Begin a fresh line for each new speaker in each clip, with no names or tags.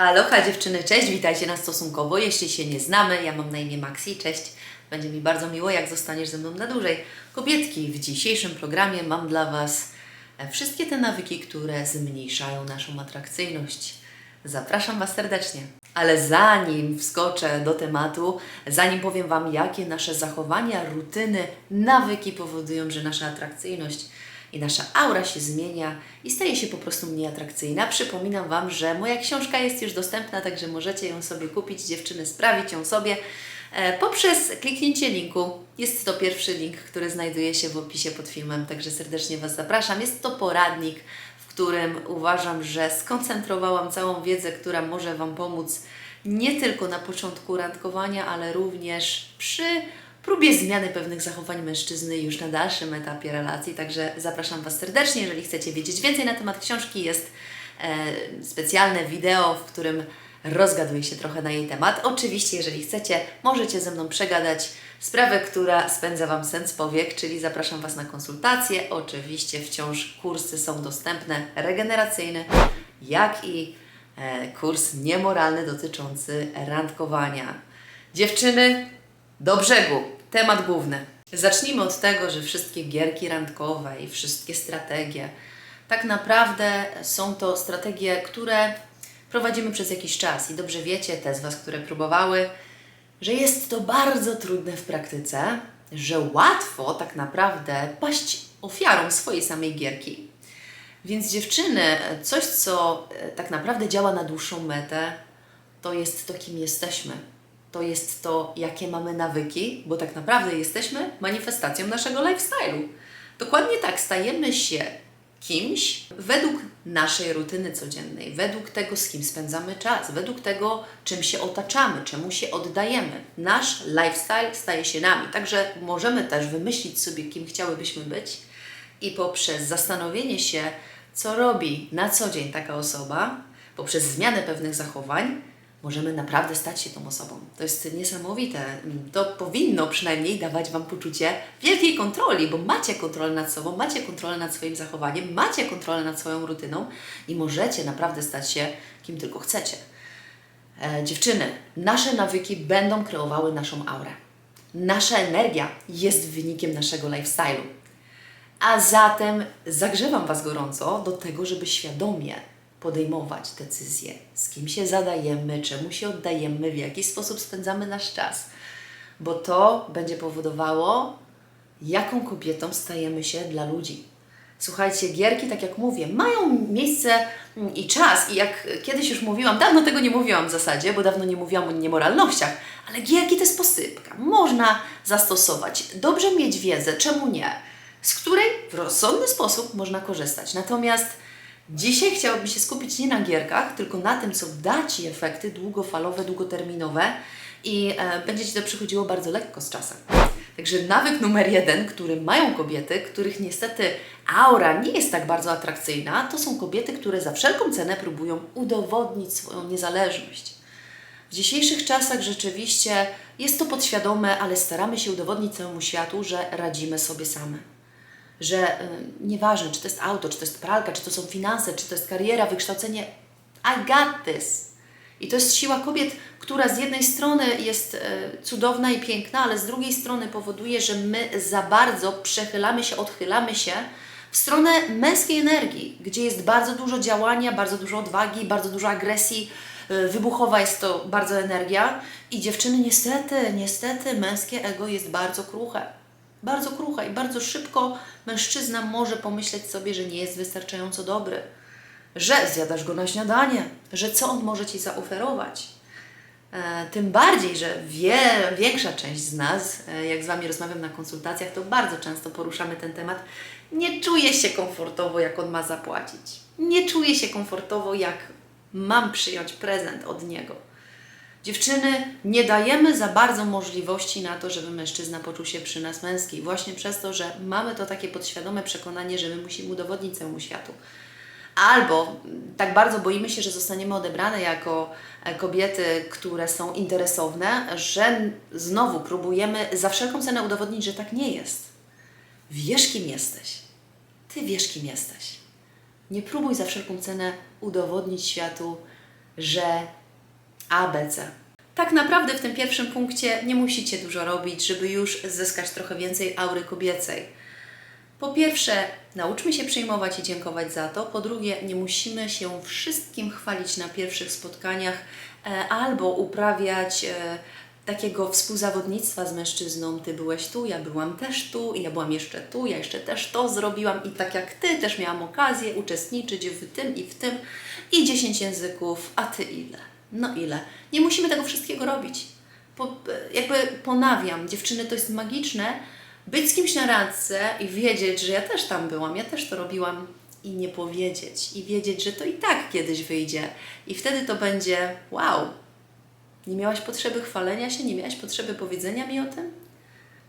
Aloha dziewczyny, cześć, witajcie na stosunkowo. Jeśli się nie znamy, ja mam na imię Maxi, cześć. Będzie mi bardzo miło, jak zostaniesz ze mną na dłużej. Kobietki, w dzisiejszym programie mam dla Was e, wszystkie te nawyki, które zmniejszają naszą atrakcyjność. Zapraszam Was serdecznie. Ale zanim wskoczę do tematu, zanim powiem Wam, jakie nasze zachowania, rutyny, nawyki powodują, że nasza atrakcyjność i nasza aura się zmienia i staje się po prostu mniej atrakcyjna. Przypominam Wam, że moja książka jest już dostępna, także możecie ją sobie kupić, dziewczyny, sprawić ją sobie e, poprzez kliknięcie linku. Jest to pierwszy link, który znajduje się w opisie pod filmem, także serdecznie Was zapraszam. Jest to poradnik, w którym uważam, że skoncentrowałam całą wiedzę, która może Wam pomóc nie tylko na początku randkowania, ale również przy próbie zmiany pewnych zachowań mężczyzny już na dalszym etapie relacji. Także zapraszam Was serdecznie. Jeżeli chcecie wiedzieć więcej na temat książki, jest e, specjalne wideo, w którym rozgaduję się trochę na jej temat. Oczywiście, jeżeli chcecie, możecie ze mną przegadać sprawę, która spędza Wam sens powiek, czyli zapraszam Was na konsultacje. Oczywiście wciąż kursy są dostępne, regeneracyjne, jak i e, kurs niemoralny dotyczący randkowania. Dziewczyny, do brzegu. Temat główny. Zacznijmy od tego, że wszystkie gierki randkowe i wszystkie strategie tak naprawdę są to strategie, które prowadzimy przez jakiś czas i dobrze wiecie, te z Was, które próbowały, że jest to bardzo trudne w praktyce, że łatwo tak naprawdę paść ofiarą swojej samej gierki. Więc dziewczyny, coś co e, tak naprawdę działa na dłuższą metę, to jest to, kim jesteśmy to jest to, jakie mamy nawyki, bo tak naprawdę jesteśmy manifestacją naszego lifestyle'u. Dokładnie tak, stajemy się kimś według naszej rutyny codziennej, według tego, z kim spędzamy czas, według tego, czym się otaczamy, czemu się oddajemy. Nasz lifestyle staje się nami, także możemy też wymyślić sobie, kim chciałybyśmy być i poprzez zastanowienie się, co robi na co dzień taka osoba, poprzez zmianę pewnych zachowań, możemy naprawdę stać się tą osobą. To jest niesamowite. To powinno przynajmniej dawać Wam poczucie wielkiej kontroli, bo macie kontrolę nad sobą, macie kontrolę nad swoim zachowaniem, macie kontrolę nad swoją rutyną i możecie naprawdę stać się kim tylko chcecie. E, dziewczyny, nasze nawyki będą kreowały naszą aurę. Nasza energia jest wynikiem naszego lifestyle'u. A zatem zagrzewam Was gorąco do tego, żeby świadomie podejmować decyzje, z kim się zadajemy, czemu się oddajemy, w jaki sposób spędzamy nasz czas, bo to będzie powodowało, jaką kobietą stajemy się dla ludzi. Słuchajcie, gierki, tak jak mówię, mają miejsce mm, i czas. I jak kiedyś już mówiłam, dawno tego nie mówiłam w zasadzie, bo dawno nie mówiłam o niemoralnościach, ale gierki to jest posypka. Można zastosować. Dobrze mieć wiedzę, czemu nie? Z której w rozsądny sposób można korzystać. Natomiast Dzisiaj chciałabym się skupić nie na gierkach, tylko na tym, co da Ci efekty długofalowe, długoterminowe i e, będzie Ci to przychodziło bardzo lekko z czasem. Także nawyk numer jeden, który mają kobiety, których niestety aura nie jest tak bardzo atrakcyjna, to są kobiety, które za wszelką cenę próbują udowodnić swoją niezależność. W dzisiejszych czasach rzeczywiście jest to podświadome, ale staramy się udowodnić całemu światu, że radzimy sobie same że y, nieważne, czy to jest auto, czy to jest pralka, czy to są finanse, czy to jest kariera, wykształcenie, I got this. I to jest siła kobiet, która z jednej strony jest y, cudowna i piękna, ale z drugiej strony powoduje, że my za bardzo przechylamy się, odchylamy się w stronę męskiej energii, gdzie jest bardzo dużo działania, bardzo dużo odwagi, bardzo dużo agresji, y, wybuchowa jest to bardzo energia i dziewczyny niestety, niestety męskie ego jest bardzo kruche bardzo krucha i bardzo szybko mężczyzna może pomyśleć sobie, że nie jest wystarczająco dobry, że zjadasz go na śniadanie, że co on może ci zaoferować. E, tym bardziej, że wie, większa część z nas, e, jak z Wami rozmawiam na konsultacjach, to bardzo często poruszamy ten temat, nie czuje się komfortowo, jak on ma zapłacić. Nie czuje się komfortowo, jak mam przyjąć prezent od niego Dziewczyny, nie dajemy za bardzo możliwości na to, żeby mężczyzna poczuł się przy nas męski, właśnie przez to, że mamy to takie podświadome przekonanie, że my musimy udowodnić całemu światu. Albo tak bardzo boimy się, że zostaniemy odebrane jako e, kobiety, które są interesowne, że znowu próbujemy za wszelką cenę udowodnić, że tak nie jest. Wiesz, kim jesteś. Ty wiesz, kim jesteś. Nie próbuj za wszelką cenę udowodnić światu, że ABC. Tak naprawdę w tym pierwszym punkcie nie musicie dużo robić, żeby już zyskać trochę więcej aury kobiecej. Po pierwsze, nauczmy się przyjmować i dziękować za to. Po drugie, nie musimy się wszystkim chwalić na pierwszych spotkaniach e, albo uprawiać e, takiego współzawodnictwa z mężczyzną. Ty byłeś tu, ja byłam też tu, ja byłam jeszcze tu, ja jeszcze też to zrobiłam i tak jak ty też miałam okazję uczestniczyć w tym i w tym i 10 języków, a ty ile? No ile? Nie musimy tego wszystkiego robić. Po, jakby ponawiam, dziewczyny, to jest magiczne, być z kimś na randce i wiedzieć, że ja też tam byłam, ja też to robiłam i nie powiedzieć. I wiedzieć, że to i tak kiedyś wyjdzie. I wtedy to będzie wow. Nie miałaś potrzeby chwalenia się, nie miałaś potrzeby powiedzenia mi o tym?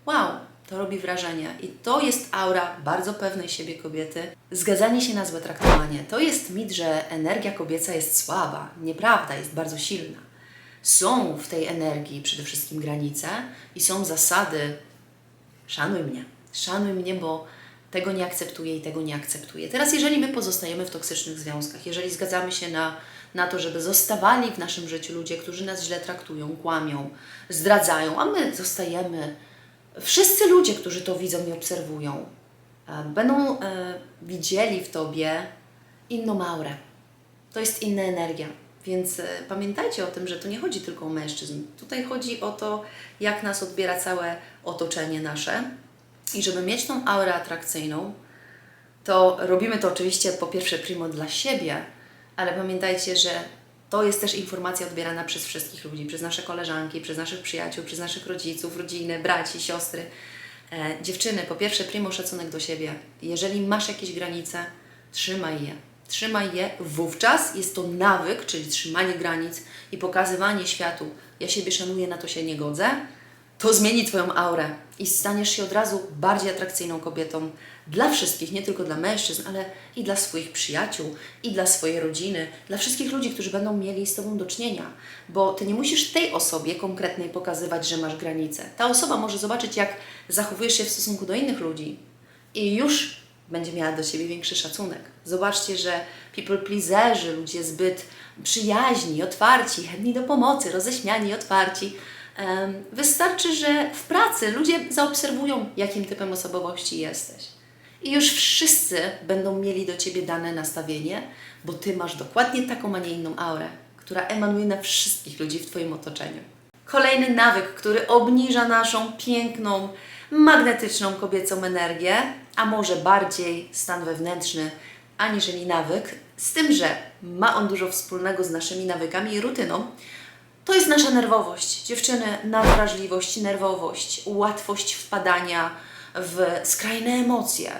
Wow, to robi wrażenie. I to jest aura bardzo pewnej siebie kobiety. Zgadzanie się na złe traktowanie. To jest mit, że energia kobieca jest słaba. Nieprawda, jest bardzo silna. Są w tej energii przede wszystkim granice i są zasady szanuj mnie, szanuj mnie, bo tego nie akceptuję i tego nie akceptuję. Teraz, jeżeli my pozostajemy w toksycznych związkach, jeżeli zgadzamy się na, na to, żeby zostawali w naszym życiu ludzie, którzy nas źle traktują, kłamią, zdradzają, a my zostajemy, wszyscy ludzie, którzy to widzą i obserwują, e, będą e, widzieli w tobie inną aurę. To jest inna energia. Więc e, pamiętajcie o tym, że to nie chodzi tylko o mężczyzn. Tutaj chodzi o to, jak nas odbiera całe otoczenie nasze. I żeby mieć tą aurę atrakcyjną, to robimy to oczywiście po pierwsze primo dla siebie, ale pamiętajcie, że to jest też informacja odbierana przez wszystkich ludzi, przez nasze koleżanki, przez naszych przyjaciół, przez naszych rodziców, rodziny, braci, siostry. E, dziewczyny, po pierwsze primo szacunek do siebie. Jeżeli masz jakieś granice, trzymaj je. Trzymaj je, wówczas jest to nawyk, czyli trzymanie granic i pokazywanie światu. Ja siebie szanuję, na to się nie godzę. To zmieni Twoją aurę i staniesz się od razu bardziej atrakcyjną kobietą dla wszystkich, nie tylko dla mężczyzn, ale i dla swoich przyjaciół, i dla swojej rodziny, dla wszystkich ludzi, którzy będą mieli z Tobą do czynienia. Bo Ty nie musisz tej osobie konkretnej pokazywać, że masz granice. Ta osoba może zobaczyć, jak zachowujesz się w stosunku do innych ludzi i już będzie miała do Ciebie większy szacunek. Zobaczcie, że people pleaserzy, ludzie zbyt przyjaźni, otwarci, chętni do pomocy, roześmiani, otwarci. Wystarczy, że w pracy ludzie zaobserwują, jakim typem osobowości jesteś. I już wszyscy będą mieli do Ciebie dane nastawienie, bo Ty masz dokładnie taką, a nie inną aurę, która emanuje na wszystkich ludzi w Twoim otoczeniu. Kolejny nawyk, który obniża naszą piękną, magnetyczną kobiecą energię, a może bardziej stan wewnętrzny, aniżeli nawyk, z tym, że ma on dużo wspólnego z naszymi nawykami i rutyną, to jest nasza nerwowość. Dziewczyny, nadwrażliwość, nerwowość, łatwość wpadania w skrajne emocje.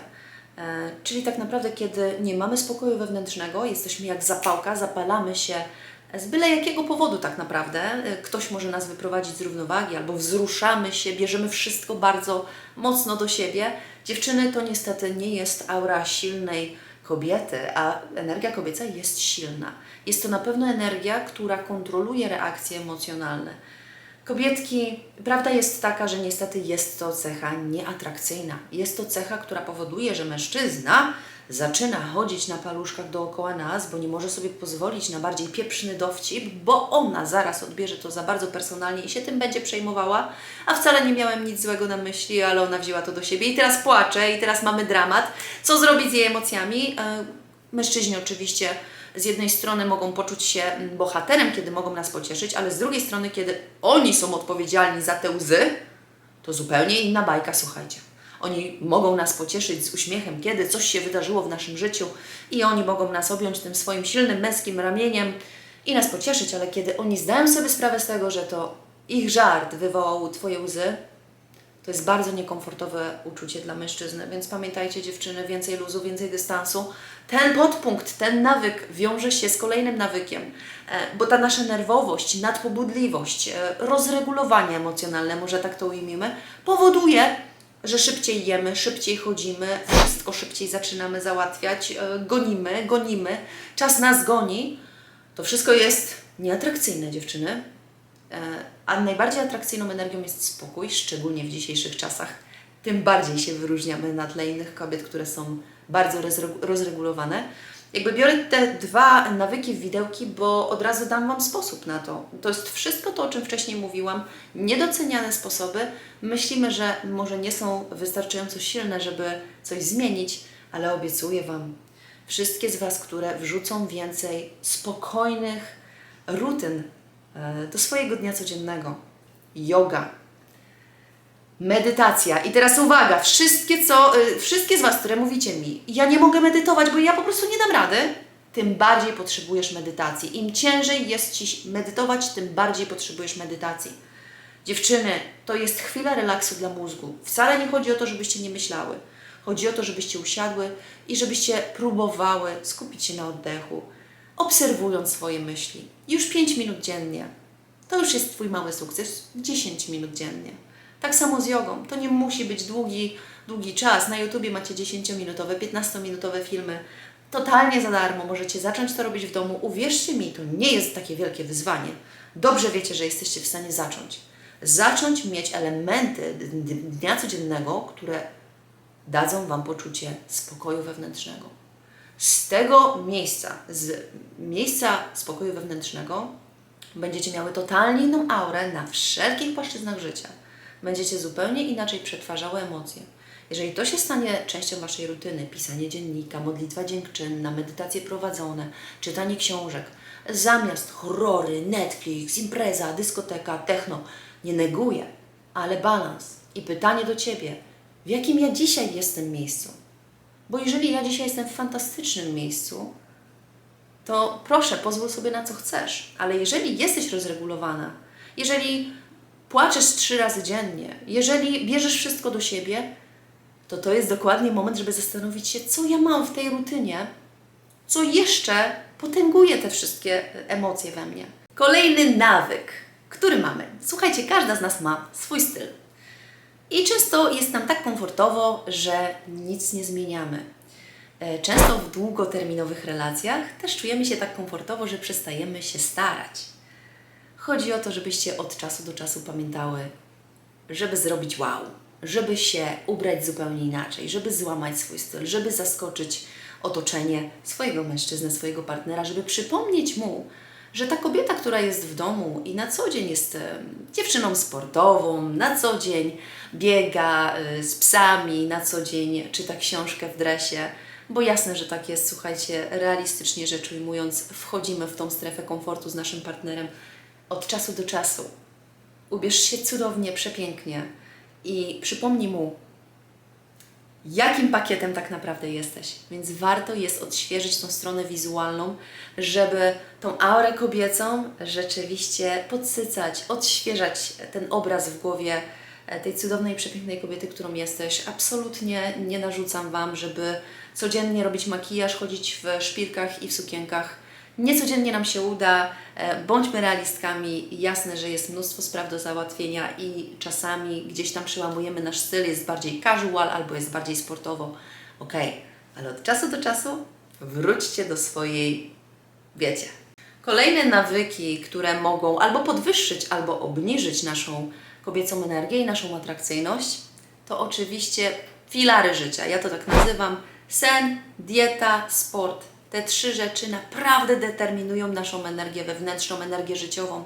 E, czyli tak naprawdę, kiedy nie mamy spokoju wewnętrznego, jesteśmy jak zapałka, zapalamy się z byle jakiego powodu tak naprawdę. E, Ktoś może nas wyprowadzić z równowagi albo wzruszamy się, bierzemy wszystko bardzo mocno do siebie. Dziewczyny, to niestety nie jest aura silnej kobiety, a energia kobieca jest silna. Jest to na pewno energia, która kontroluje reakcje emocjonalne. Kobietki, prawda jest taka, że niestety jest to cecha nieatrakcyjna. Jest to cecha, która powoduje, że mężczyzna zaczyna chodzić na paluszkach dookoła nas, bo nie może sobie pozwolić na bardziej pieprzny dowcip, bo ona zaraz odbierze to za bardzo personalnie i się tym będzie przejmowała, a wcale nie miałem nic złego na myśli, ale ona wzięła to do siebie i teraz płacze i teraz mamy dramat. Co zrobić z jej emocjami? E, Mężczyźni oczywiście z jednej strony mogą poczuć się mm, bohaterem, kiedy mogą nas pocieszyć, ale z drugiej strony, kiedy oni są odpowiedzialni za te łzy, to zupełnie inna bajka, słuchajcie. Oni mogą nas pocieszyć z uśmiechem, kiedy coś się wydarzyło w naszym życiu i oni mogą nas objąć tym swoim silnym męskim ramieniem i nas pocieszyć, ale kiedy oni zdają sobie sprawę z tego, że to ich żart wywołał Twoje łzy, to jest bardzo niekomfortowe uczucie dla mężczyzny, więc pamiętajcie dziewczyny, więcej luzu, więcej dystansu. Ten podpunkt, ten nawyk wiąże się z kolejnym nawykiem, e, bo ta nasza nerwowość, nadpobudliwość, e, rozregulowanie emocjonalne, może tak to ujmijmy, powoduje, że szybciej jemy, szybciej chodzimy, wszystko szybciej zaczynamy załatwiać, e, gonimy, gonimy, czas nas goni. To wszystko jest nieatrakcyjne, dziewczyny. E, A najbardziej atrakcyjną energią jest spokój, szczególnie w dzisiejszych czasach. Tym bardziej się wyróżniamy na tle innych kobiet, które są bardzo rozre- rozregulowane. Jakby biorę te dwa nawyki widełki, bo od razu dam Wam sposób na to. To jest wszystko to, o czym wcześniej mówiłam. Niedoceniane sposoby. Myślimy, że może nie są wystarczająco silne, żeby coś zmienić, ale obiecuję Wam, wszystkie z Was, które wrzucą więcej spokojnych rutyn do swojego dnia codziennego. Yoga, Medytacja. I teraz uwaga, wszystkie, co, y, wszystkie z Was, które mówicie mi, ja nie mogę medytować, bo ja po prostu nie dam rady, tym bardziej potrzebujesz medytacji. Im ciężej jest Ci medytować, tym bardziej potrzebujesz medytacji. Dziewczyny, to jest chwila relaksu dla mózgu. Wcale nie chodzi o to, żebyście nie myślały. Chodzi o to, żebyście usiadły i żebyście próbowały skupić się na oddechu, obserwując swoje myśli. Już 5 minut dziennie. To już jest Twój mały sukces. 10 minut dziennie. Tak samo z jogą. To nie musi być długi, długi czas. Na YouTubie macie 10-minutowe, 15-minutowe filmy. Totalnie za darmo. Możecie zacząć to robić w domu. Uwierzcie mi, to nie jest takie wielkie wyzwanie. Dobrze wiecie, że jesteście w stanie zacząć. Zacząć mieć elementy dnia codziennego, które dadzą Wam poczucie spokoju wewnętrznego. Z tego miejsca, z miejsca spokoju wewnętrznego, będziecie miały totalnie inną aurę na wszelkich płaszczyznach życia. Będziecie zupełnie inaczej przetwarzały emocje. Jeżeli to się stanie częścią Waszej rutyny, pisanie dziennika, modlitwa dziękczynna, medytacje prowadzone, czytanie książek, zamiast horrory, Netflix, impreza, dyskoteka, techno, nie neguję, ale balans i pytanie do Ciebie, w jakim ja dzisiaj jestem miejscu? Bo jeżeli ja dzisiaj jestem w fantastycznym miejscu, to proszę, pozwól sobie na co chcesz. Ale jeżeli jesteś rozregulowana, jeżeli płaczesz trzy razy dziennie, jeżeli bierzesz wszystko do siebie, to to jest dokładnie moment, żeby zastanowić się, co ja mam w tej rutynie, co jeszcze potęguje te wszystkie emocje we mnie. Kolejny nawyk, który mamy. Słuchajcie, każda z nas ma swój styl. I często jest nam tak komfortowo, że nic nie zmieniamy. E, Często w długoterminowych relacjach też czujemy się tak komfortowo, że przestajemy się starać. Chodzi o to, żebyście od czasu do czasu pamiętały, żeby zrobić wow, żeby się ubrać zupełnie inaczej, żeby złamać swój styl, żeby zaskoczyć otoczenie swojego mężczyzny, swojego partnera, żeby przypomnieć mu, że ta kobieta, która jest w domu i na co dzień jest dziewczyną sportową, na co dzień biega y, z psami, na co dzień czyta książkę w dresie, bo jasne, że tak jest, słuchajcie, realistycznie rzecz ujmując, wchodzimy w tą strefę komfortu z naszym partnerem od czasu do czasu. Ubierz się cudownie, przepięknie i przypomnij mu, jakim pakietem tak naprawdę jesteś. Więc warto jest odświeżyć tą stronę wizualną, żeby tą aurę kobiecą rzeczywiście podsycać, odświeżać ten obraz w głowie e, tej cudownej, przepięknej kobiety, którą jesteś. Absolutnie nie narzucam Wam, żeby codziennie robić makijaż, chodzić w szpilkach i w sukienkach. Nie codziennie nam się uda, e, bądźmy realistkami. Jasne, że jest mnóstwo spraw do załatwienia i czasami gdzieś tam przełamujemy nasz styl, jest bardziej casual albo jest bardziej sportowo. Okej, ale od czasu do czasu wróćcie do swojej, wiecie. Kolejne nawyki, które mogą albo podwyższyć, albo obniżyć naszą kobiecą energię i naszą atrakcyjność, to oczywiście filary życia. Ja to tak nazywam. Sen, dieta, sport. Te trzy rzeczy naprawdę determinują naszą energię wewnętrzną, energię życiową.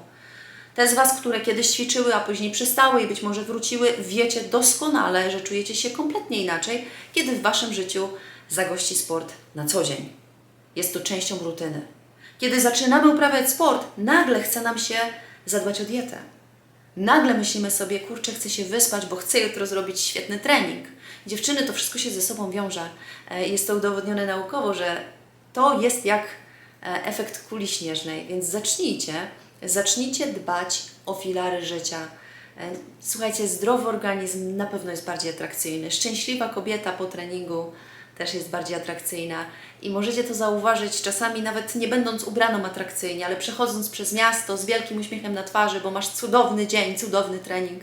Te z Was, które kiedyś ćwiczyły, a później przestały i być może wróciły, wiecie doskonale, że czujecie się kompletnie inaczej, kiedy w Waszym życiu zagości sport na co dzień. Jest to częścią rutyny. Kiedy zaczynamy uprawiać sport, nagle chce nam się zadbać o dietę. Nagle myślimy sobie, kurczę, chcę się wyspać, bo chcę jutro zrobić świetny trening. Dziewczyny, to wszystko się ze sobą wiąże. E, Jest to udowodnione naukowo, że to jest jak e, efekt kuli śnieżnej, więc zacznijcie, zacznijcie dbać o filary życia. E, Słuchajcie, zdrowy organizm na pewno jest bardziej atrakcyjny. Szczęśliwa kobieta po treningu też jest bardziej atrakcyjna i możecie to zauważyć czasami nawet nie będąc ubraną atrakcyjnie, ale przechodząc przez miasto z wielkim uśmiechem na twarzy, bo masz cudowny dzień, cudowny trening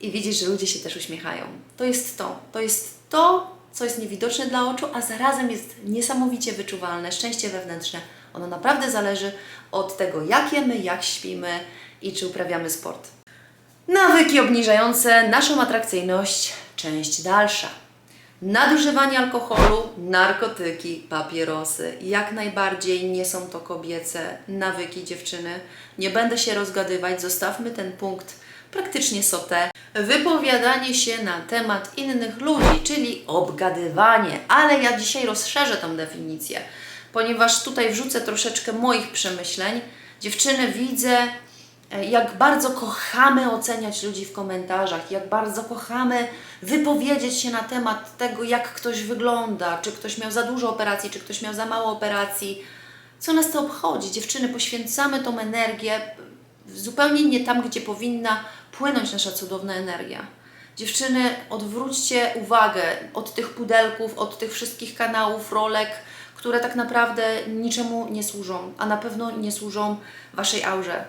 i widzisz, że ludzie się też uśmiechają. To jest to. To jest to, co jest niewidoczne dla oczu, a zarazem jest niesamowicie wyczuwalne. Szczęście wewnętrzne. Ono naprawdę zależy od tego, jak jemy, jak śpimy i czy uprawiamy sport. Nawyki obniżające naszą atrakcyjność, część dalsza. Nadużywanie alkoholu, narkotyki, papierosy. Jak najbardziej nie są to kobiece nawyki dziewczyny. Nie będę się rozgadywać, zostawmy ten punkt praktycznie sotę. Wypowiadanie się na temat innych ludzi, czyli obgadywanie. Ale ja dzisiaj rozszerzę tą definicję, ponieważ tutaj wrzucę troszeczkę moich przemyśleń. Dziewczyny, widzę, e, jak bardzo kochamy oceniać ludzi w komentarzach, jak bardzo kochamy wypowiedzieć się na temat tego, jak ktoś wygląda, czy ktoś miał za dużo operacji, czy ktoś miał za mało operacji. Co nas to obchodzi? Dziewczyny, poświęcamy tą energię zupełnie nie tam, gdzie powinna płynąć nasza cudowna energia. Dziewczyny, odwróćcie uwagę od tych pudelków, od tych wszystkich kanałów, rolek, które tak naprawdę niczemu nie służą, a na pewno nie służą Waszej aurze.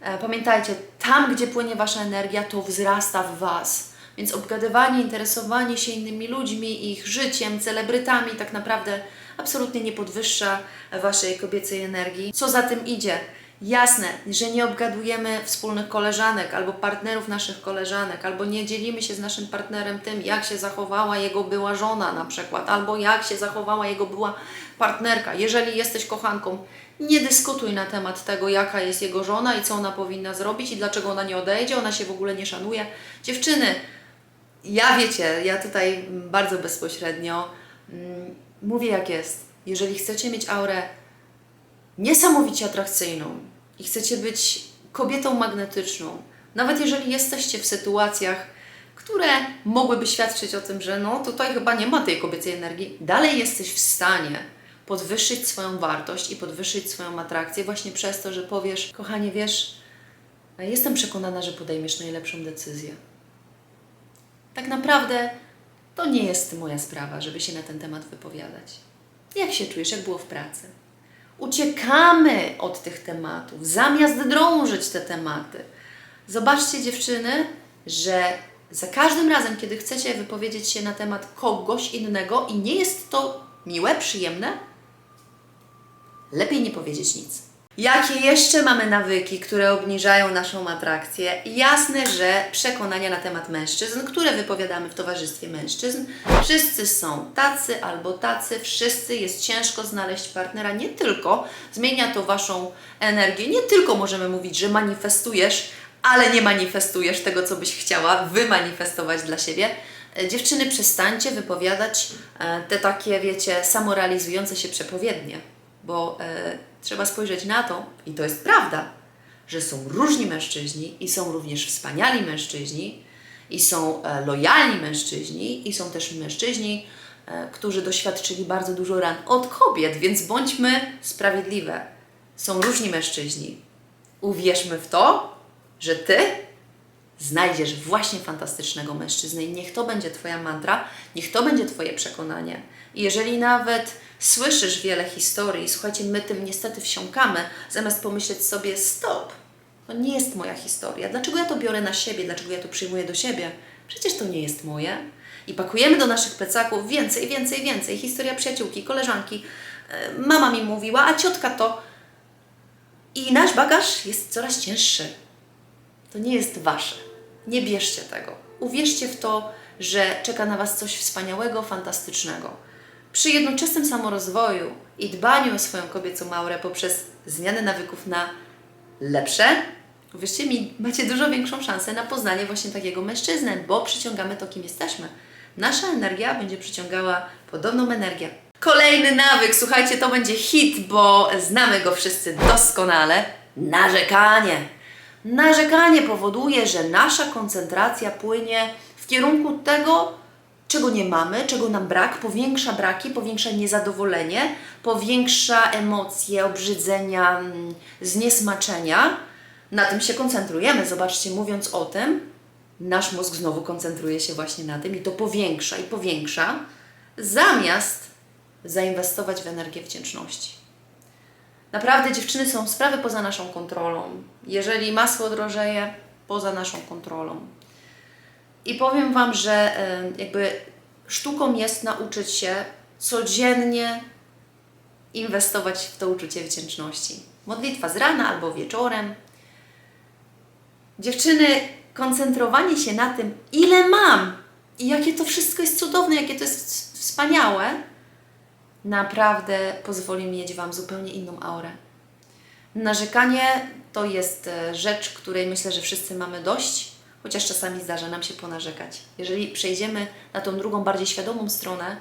E, Pamiętajcie, tam gdzie płynie Wasza energia, to wzrasta w Was. Więc obgadywanie, interesowanie się innymi ludźmi, ich życiem, celebrytami tak naprawdę absolutnie nie podwyższa Waszej kobiecej energii. Co za tym idzie? Jasne, że nie obgadujemy wspólnych koleżanek albo partnerów naszych koleżanek, albo nie dzielimy się z naszym partnerem tym, jak się zachowała jego była żona na przykład, albo jak się zachowała jego była partnerka. Jeżeli jesteś kochanką, nie dyskutuj na temat tego, jaka jest jego żona i co ona powinna zrobić i dlaczego ona nie odejdzie, ona się w ogóle nie szanuje. Dziewczyny, ja wiecie, ja tutaj bardzo bezpośrednio mm, mówię jak jest. Jeżeli chcecie mieć aurę niesamowicie atrakcyjną i chcecie być kobietą magnetyczną, nawet jeżeli jesteście w sytuacjach, które mogłyby świadczyć o tym, że no tutaj chyba nie ma tej kobiecej energii, dalej jesteś w stanie podwyższyć swoją wartość i podwyższyć swoją atrakcję właśnie przez to, że powiesz, kochanie, wiesz, jestem przekonana, że podejmiesz najlepszą decyzję. Tak naprawdę to nie jest moja sprawa, żeby się na ten temat wypowiadać. Jak się czujesz, jak było w pracy? Uciekamy od tych tematów, zamiast drążyć te tematy. Zobaczcie, dziewczyny, że za każdym razem, kiedy chcecie wypowiedzieć się na temat kogoś innego i nie jest to miłe, przyjemne, lepiej nie powiedzieć nic. Jakie jeszcze mamy nawyki, które obniżają naszą atrakcję? Jasne, że przekonania na temat mężczyzn, które wypowiadamy w towarzystwie mężczyzn. Wszyscy są tacy albo tacy, wszyscy jest ciężko znaleźć partnera. Nie tylko zmienia to Waszą energię, nie tylko możemy mówić, że manifestujesz, ale nie manifestujesz tego, co byś chciała wymanifestować dla siebie. E, Dziewczyny, przestańcie wypowiadać e, te takie, wiecie, samorealizujące się przepowiednie, bo e, trzeba spojrzeć na to, i to jest prawda, że są różni mężczyźni i są również wspaniali mężczyźni, i są e, lojalni mężczyźni, i są też mężczyźni, e, którzy doświadczyli bardzo dużo ran od kobiet, więc bądźmy sprawiedliwe. Są różni mężczyźni. Uwierzmy w to, że Ty znajdziesz właśnie fantastycznego mężczyznę i niech to będzie Twoja mantra, niech to będzie Twoje przekonanie. I jeżeli nawet słyszysz wiele historii, słuchajcie, my tym niestety wsiąkamy, zamiast pomyśleć sobie, stop, to nie jest moja historia. Dlaczego ja to biorę na siebie? Dlaczego ja to przyjmuję do siebie? Przecież to nie jest moje. I pakujemy do naszych plecaków więcej, więcej, więcej. Historia przyjaciółki, koleżanki. e, Mama mi mówiła, a ciotka to. I nasz bagaż jest coraz cięższy. To nie jest wasze. Nie bierzcie tego. Uwierzcie w to, że czeka na was coś wspaniałego, fantastycznego. Przy jednoczesnym samorozwoju i dbaniu o swoją kobiecą aurę poprzez zmianę nawyków na lepsze, uwierzcie mi, macie dużo większą szansę na poznanie właśnie takiego mężczyznę, bo przyciągamy to, kim jesteśmy. Nasza energia będzie przyciągała podobną energię. Kolejny nawyk, słuchajcie, to będzie hit, bo znamy go wszyscy doskonale. Narzekanie. Narzekanie powoduje, że nasza koncentracja płynie w kierunku tego, czego nie mamy, czego nam brak, powiększa braki, powiększa niezadowolenie, powiększa emocje obrzydzenia, mm, zniesmaczenia. Na tym się koncentrujemy. Zobaczcie, mówiąc o tym, nasz mózg znowu koncentruje się właśnie na tym i to powiększa i powiększa, zamiast zainwestować w energię wdzięczności. Naprawdę dziewczyny są sprawy poza naszą kontrolą. Jeżeli masło drożeje, poza naszą kontrolą. I powiem Wam, że jakby sztuką jest nauczyć się codziennie inwestować w to uczucie wdzięczności. Modlitwa z rana albo wieczorem. Dziewczyny, koncentrowanie się na tym, ile mam i jakie to wszystko jest cudowne, jakie to jest wspaniałe, naprawdę pozwoli mieć Wam zupełnie inną aurę. Narzekanie to jest e, rzecz, której myślę, że wszyscy mamy dość, chociaż czasami zdarza nam się ponarzekać. Jeżeli przejdziemy na tą drugą, bardziej świadomą stronę,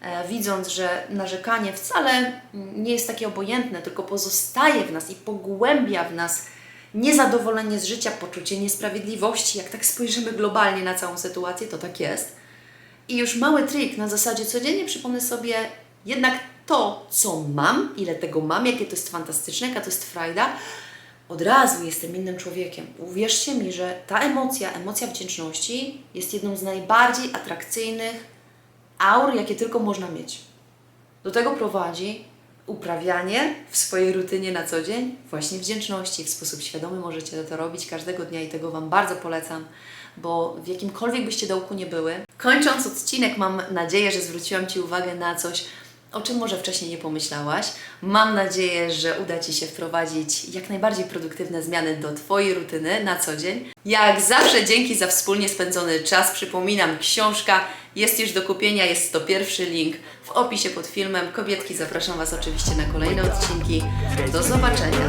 e, widząc, że narzekanie wcale mm, nie jest takie obojętne, tylko pozostaje w nas i pogłębia w nas niezadowolenie z życia, poczucie niesprawiedliwości, jak tak spojrzymy globalnie na całą sytuację, to tak jest. I już mały trik na zasadzie codziennie przypomnę sobie jednak to, co mam, ile tego mam, jakie to jest fantastyczne, jaka to jest frajda. Od razu jestem innym człowiekiem. Uwierzcie mi, że ta emocja, emocja wdzięczności jest jedną z najbardziej atrakcyjnych aur, jakie tylko można mieć. Do tego prowadzi uprawianie w swojej rutynie na co dzień właśnie wdzięczności. W sposób świadomy możecie to robić każdego dnia i tego Wam bardzo polecam, bo w jakimkolwiek byście dołku nie były. Kończąc odcinek, mam nadzieję, że zwróciłam Ci uwagę na coś, o czym może wcześniej nie pomyślałaś. Mam nadzieję, że uda Ci się wprowadzić jak najbardziej produktywne zmiany do Twojej rutyny na co dzień. Jak zawsze dzięki za wspólnie spędzony czas. Przypominam, książka jest już do kupienia, jest to pierwszy link w opisie pod filmem. Kobietki, zapraszam Was oczywiście na kolejne odcinki. Do zobaczenia.